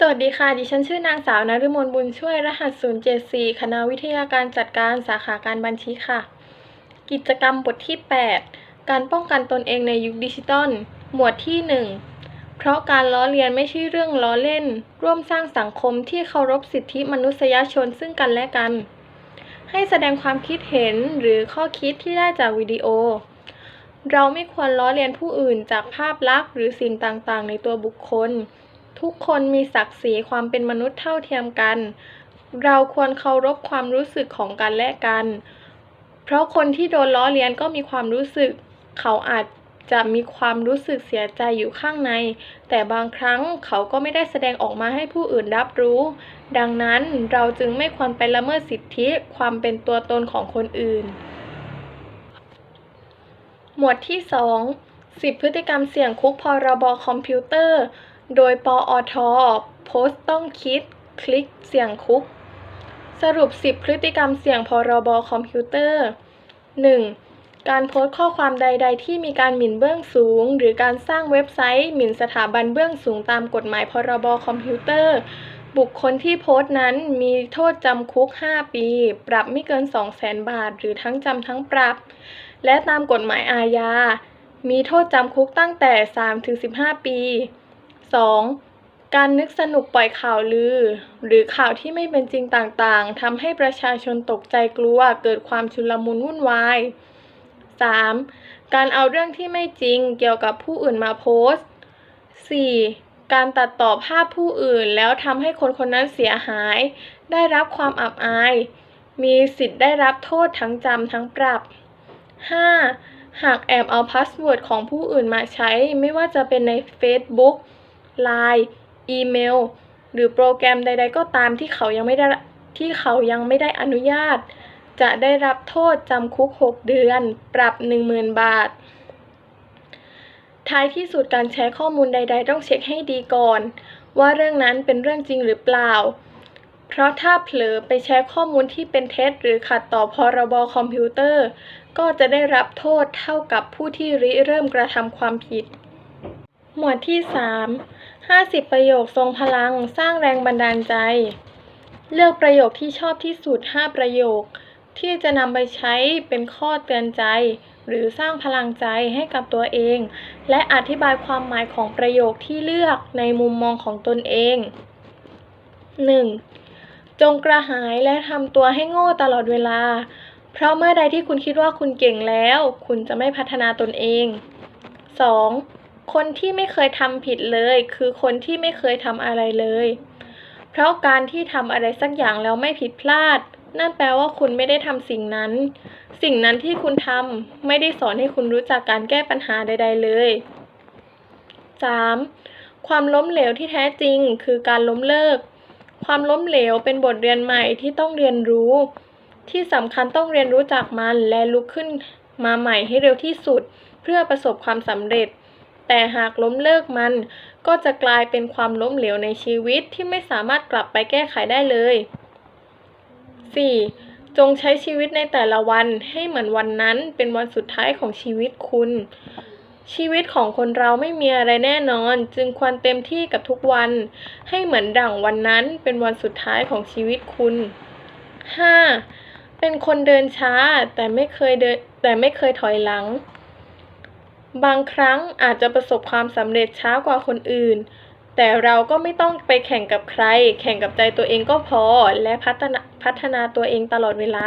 สวัสดีค่ะ ดิฉันชื่อนางสาวนฤมลบุญช่วยรหัส 074 คณะวิทยาการจัดการสาขาการบัญชีค่ะ กิจกรรมบทที่ 8 การป้องกันตนเองในยุคดิจิทัลหมวดที่ 1 เพราะการล้อเลียนไม่ใช่เรื่องล้อเล่น ร่วมสร้างสังคมที่เคารพสิทธิมนุษยชนซึ่งกันและกัน ให้แสดงความคิดเห็นหรือข้อคิดที่ได้จากวิดีโอ เราไม่ควรล้อเลียนผู้อื่นจากภาพลักษณ์หรือสิ่งต่างๆ ในตัวบุคคล ทุกคนมีศักดิ์ศรีความเป็นมนุษย์เท่าเทียมกัน เราควรเคารพความรู้สึกของกันและกัน เพราะคนที่โดนล้อเลียนก็มีความรู้สึก เขาอาจจะมีความรู้สึกเสียใจอยู่ข้างใน แต่บางครั้งเขาก็ไม่ได้แสดงออกมาให้ผู้อื่นรับรู้ ดังนั้นเราจึงไม่ควรไปละเมิดสิทธิความเป็นตัวตนของคนอื่น หมวดที่ 2 10 พฤติกรรมเสี่ยงคุกพรบคอมพิวเตอร์ โดยปอทโพสต์ต้องคิด คลิกเสี่ยงคุก สรุป 10 พฤติกรรมเสี่ยงพรบคอมพิวเตอร์ 1. การโพสต์ข้อความใด ๆ ที่มีการหมิ่นเบื้องสูง หรือการสร้างเว็บไซต์ หมิ่นสถาบันเบื้องสูงตามกฎหมายพรบคอมพิวเตอร์ บุคคลที่โพสต์นั้นมีโทษจำคุก 5 ปี ปรับไม่เกิน 200,000 บาท หรือทั้งจำทั้งปรับ และตามกฎหมายอาญา มีโทษจำคุกตั้งแต่ 3-15 ปี 2. การนึกสนุกปล่อยข่าวลือ หรือข่าวที่ไม่เป็นจริงต่างๆทำให้ประชาชนตกใจกลัวเกิดความชุลมุนวุ่นวาย 3. การเอาเรื่องที่ไม่จริงเกี่ยวกับผู้อื่นมาโพสต์ 4. การตัดต่อภาพผู้อื่นแล้วทำให้คนคนนั้นเสียหาย ได้รับความอับอาย มีสิทธิ์ได้รับโทษทั้งจำทั้งปรับ 5. หากแอบเอาพาสเวิร์ดของผู้อื่นมาใช้ไม่ว่าจะเป็นใน Facebook Line อีเมล หรือโปรแกรมใด ๆ ก็ตามที่เขายังไม่ได้ที่เขายังไม่ได้อนุญาต จะได้รับโทษจำคุก 6 เดือน ปรับ 10,000 บาท ท้ายที่สุดการแชร์ข้อมูลใด ๆ ต้องเช็คให้ดีก่อน ว่าเรื่องนั้นเป็นเรื่องจริงหรือเปล่า เพราะถ้าเผลอไปแชร์ข้อมูลที่เป็นเท็จหรือขัดต่อพรบคอมพิวเตอร์ ก็จะได้รับโทษเท่ากับผู้ที่ริเริ่มกระทำความผิด หมวดที่ 3 50 ประโยคทรงพลังสร้างแรงบันดาลใจ เลือกประโยคที่ชอบที่สุด 5 ประโยค ที่จะนำไปใช้เป็นข้อเตือนใจ หรือสร้างพลังใจให้กับตัวเอง และอธิบายความหมายของประโยคที่เลือกในมุมมองของตนเอง 1. จงกระหายและทำตัวให้โง่ตลอดเวลา เพราะเมื่อใดที่คุณคิดว่าคุณเก่งแล้ว คุณจะไม่พัฒนาตนเอง 2. คนที่ไม่เคยทำผิดเลย คือคนที่ไม่เคยทำอะไรเลย เพราะการที่ทำอะไรสักอย่างแล้วไม่ผิดพลาด นั่นแปลว่าคุณไม่ได้ทำสิ่งนั้น สิ่งนั้นที่คุณทำไม่ได้สอนให้คุณรู้จักการแก้ปัญหาใด ๆ เลย 3. ความล้มเหลวที่แท้จริง คือการล้มเลิก ความล้มเหลวเป็นบทเรียนใหม่ที่ต้องเรียนรู้ ที่สำคัญต้องเรียนรู้จากมันและลุกขึ้นมาใหม่ให้เร็วที่สุด เพื่อประสบความสำเร็จ แต่หากล้มเลิกมัน ก็จะกลายเป็นความล้มเหลวในชีวิตที่ไม่สามารถกลับไปแก้ไขได้เลย 4. จงใช้ชีวิตในแต่ละวันให้เหมือนวันนั้นเป็นวันสุดท้ายของชีวิตคุณ ชีวิตของคนเราไม่มีอะไรแน่นอน จึงควรเต็มที่กับทุกวัน ให้เหมือนดั่งวันนั้นเป็นวันสุดท้ายของชีวิตคุณ 5. เป็นคนเดินช้าแต่ไม่เคยเดินแต่ไม่เคยถอยหลัง บางครั้งอาจจะประสบความสำเร็จช้ากว่าคนอื่น แต่เราก็ไม่ต้องไปแข่งกับใคร แข่งกับใจตัวเองก็พอ และพัฒนาพัฒนาตัวเองตลอดเวลา